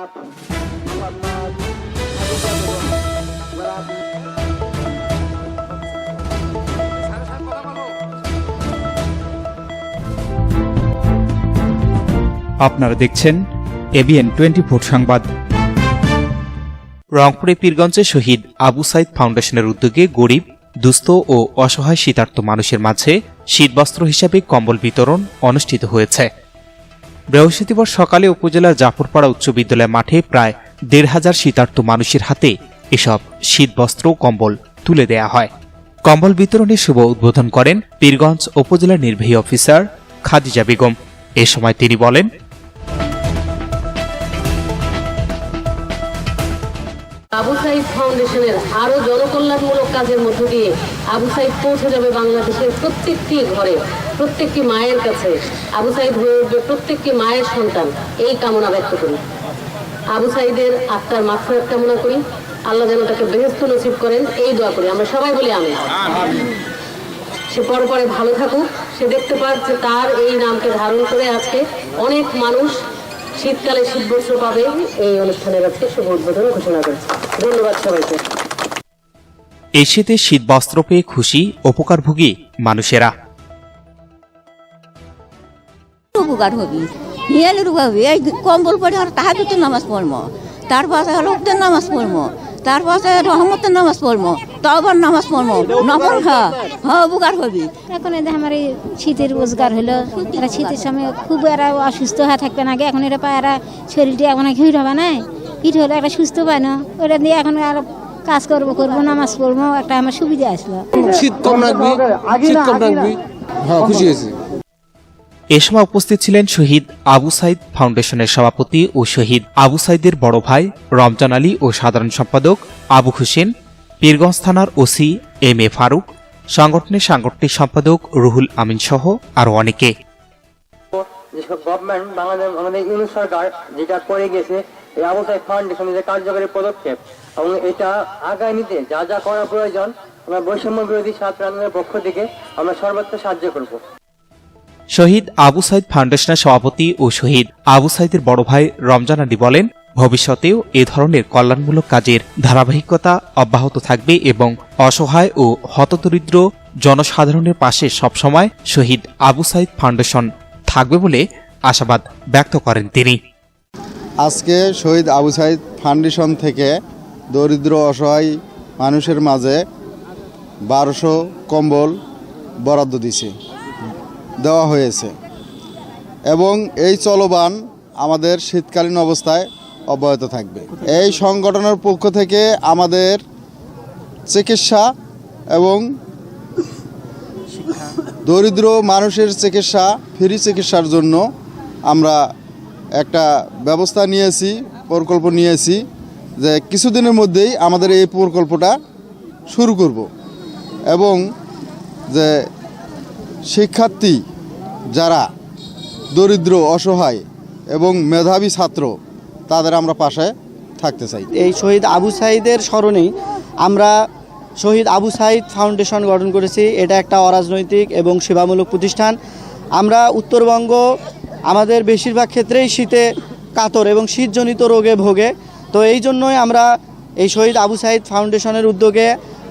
আপনারা দেখছেন ABN twenty four সংবাদ। রংপুরে পীরগঞ্জে শহীদ আবু সাইদ ফাউন্ডেশনের উদ্যোগে গরিব, দুস্থ ও অসহায় শীতার্ত মানুষের মাঝে শীতবস্ত্র হিসাবে কম্বল বিতরণ অনুষ্ঠিত হয়েছে। বৃহস্পতিবার সকালে উপজেলার জাফরপাড়া উচ্চ বিদ্যালয় মাঠে প্রায় দেড় হাজার শীতার্ত মানুষের হাতে এসব শীতবস্ত্র কম্বল তুলে দেয়া হয়। কম্বল বিতরণে শুভ উদ্বোধন করেন পীরগঞ্জ উপজেলা নির্বাহী অফিসার খাদিজা বেগম। এ সময় তিনি বলেন আবু সাইদ ফাউন্ডেশনের আরও জনকল্যাণমূলক কাজের মধ্য দিয়ে আবু সাইদ পৌঁছে যাবে বাংলাদেশের প্রত্যেকটি ঘরে, প্রত্যেকটি মায়ের কাছে। আবু সাইদ হয়ে উঠবে প্রত্যেকটি মায়ের সন্তান। এই কামনা ব্যক্ত করি। আবু সাইদের আত্মার মাফরাত কামনা করি। আল্লাহ যেন তাকে বেহেস্ত নসিব করেন, এই দোয়া করি। আমরা সবাই বলি আমি সে পরে পরে ভালো থাকুক। সে দেখতে পাচ্ছে তার এই নামকে ধারণ করে আজকে অনেক মানুষ শীতকালে শীতবস্ত্র পাবে। এই অনুষ্ঠানের আজকে শুভ উদ্বোধন ঘোষণা করছে। ধন্যবাদ সবাইকে। এই শীতে শীতবস্ত্র পেয়ে খুশি উপকারভোগী মানুষেরা। উপকার হবি। হিয়ালের হবে। এই কম্বল পরে আর তাহাজুতের নামাজ পড়ব তার পাশে নামাজ পড়ব তার পাশে রহমতের নামাজ পড়ব তবার নামাজ পড়ব নফল খা হ্যাঁ উপকার হবি। এখন এদের আমার এই শীতের রোজগার হলো এরা শীতের সময় খুব এরা অসুস্থ হয়ে থাকবে না আগে। এখন এরা পায় এরা শরীরটা এখন হবে না? হিট হলে একটা সুস্থ পায় না ওটা দিয়ে এখন আর কাজ করব করব নামাজ পড়ব একটা আমার সুবিধা আসলো। শীত কম রাখবি শীত কম রাখবি হ্যাঁ খুশি হয়েছি। এ সময় উপস্থিত ছিলেন শহীদ আবু সাইদ ফাউন্ডেশনের সভাপতি ও শহীদ আবু সাইদের বড় ভাই রমজান আলী ও সাধারণ সম্পাদক আবু হোসেন পীরগঞ্জ থানার ওসি এম এ ফারুক সংগঠনের সাংগঠনিক সম্পাদক রুহুল আমিন সহ আরও অনেকে। যেসব গভর্নমেন্ট বাংলাদেশ আমাদের ইউনিট সরকার যেটা করে গেছে এই ফাউন্ডেশনের যে কার্যকরী পদক্ষেপ এবং এটা আগায় নিতে যা যা করা প্রয়োজন, আমরা বৈষম্য বিরোধী ছাত্র আন্দোলনের পক্ষ থেকে আমরা সর্বোচ্চ সাহায্য করব। শহীদ আবু সাইদ ফাউন্ডেশনের সভাপতি ও শহীদ আবু সাইদের বড় ভাই রমজান আলী বলেন, ভবিষ্যতেও এ ধরনের কল্যাণমূলক কাজের ধারাবাহিকতা অব্যাহত থাকবে এবং অসহায় ও হতদরিদ্র জনসাধারণের পাশে সবসময় শহীদ আবু সাইদ ফাউন্ডেশন থাকবে বলে আশাবাদ ব্যক্ত করেন তিনি। আজকে শহীদ আবু সাইদ ফাউন্ডেশন থেকে দরিদ্র, অসহায় মানুষের মাঝে বারোশো কম্বল বরাদ্দ দিছে দেওয়া হয়েছে। এবং এই চলমান আমাদের শীতকালীন অবস্থায় অব্যাহত থাকবে। এই সংগঠনের পক্ষ থেকে আমাদের চিকিৎসা এবং দরিদ্র মানুষের চিকিৎসা, ফ্রি চিকিৎসার জন্য আমরা একটা ব্যবস্থা নিয়েছি, প্রকল্প নিয়েছি যে কিছুদিনের মধ্যেই আমাদের এই প্রকল্পটা শুরু করব। এবং যে শিক্ষার্থী যারা দরিদ্র, অসহায় এবং মেধাবী ছাত্র, তাদের আমরা পাশে থাকতে চাই। এই শহীদ আবু সাইদের স্মরণেই আমরা শহীদ আবু সাইদ ফাউন্ডেশন গঠন করেছি। এটা একটা অরাজনৈতিক এবং সেবামূলক প্রতিষ্ঠান। আমরা উত্তরবঙ্গ আমাদের বেশিরভাগ ক্ষেত্রেই শীতে কাতর এবং শীতজনিত রোগে ভোগে। তো এই জন্যই আমরা এই শহীদ আবু সাইদ ফাউন্ডেশনের উদ্যোগে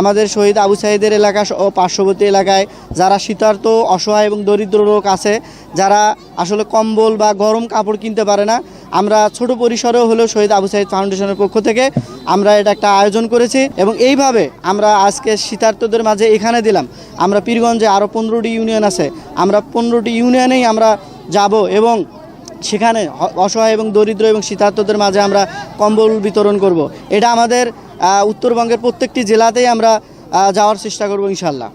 আমাদের শহীদ আবু সাইদের এলাকা ও পার্শ্ববর্তী এলাকায় যারা শীতার্ত অসহায় এবং দরিদ্র লোক আছে, যারা আসলে কম্বল বা গরম কাপড় কিনতে পারে না, আমরা ছোট পরিসরেও হলেও শহীদ আবু সাইদ ফাউন্ডেশনের পক্ষ থেকে আমরা এটা একটা আয়োজন করেছি এবং এইভাবে আমরা আজকে শীতার্তদের মাঝে এখানে দিলাম। আমরা পীরগঞ্জে আরও পনেরোটি ইউনিয়ন আছে। আমরা পনেরোটি ইউনিয়নেই আমরা যাব এবং সেখানে অসহায় এবং দরিদ্র এবং শীতার্থদের মাঝে আমরা কম্বল বিতরণ করব। এটা আমাদের উত্তরবঙ্গের প্রত্যেকটি জেলাতেই আমরা যাওয়ার চেষ্টা করব ইনশাল্লাহ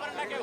করেন না কেউ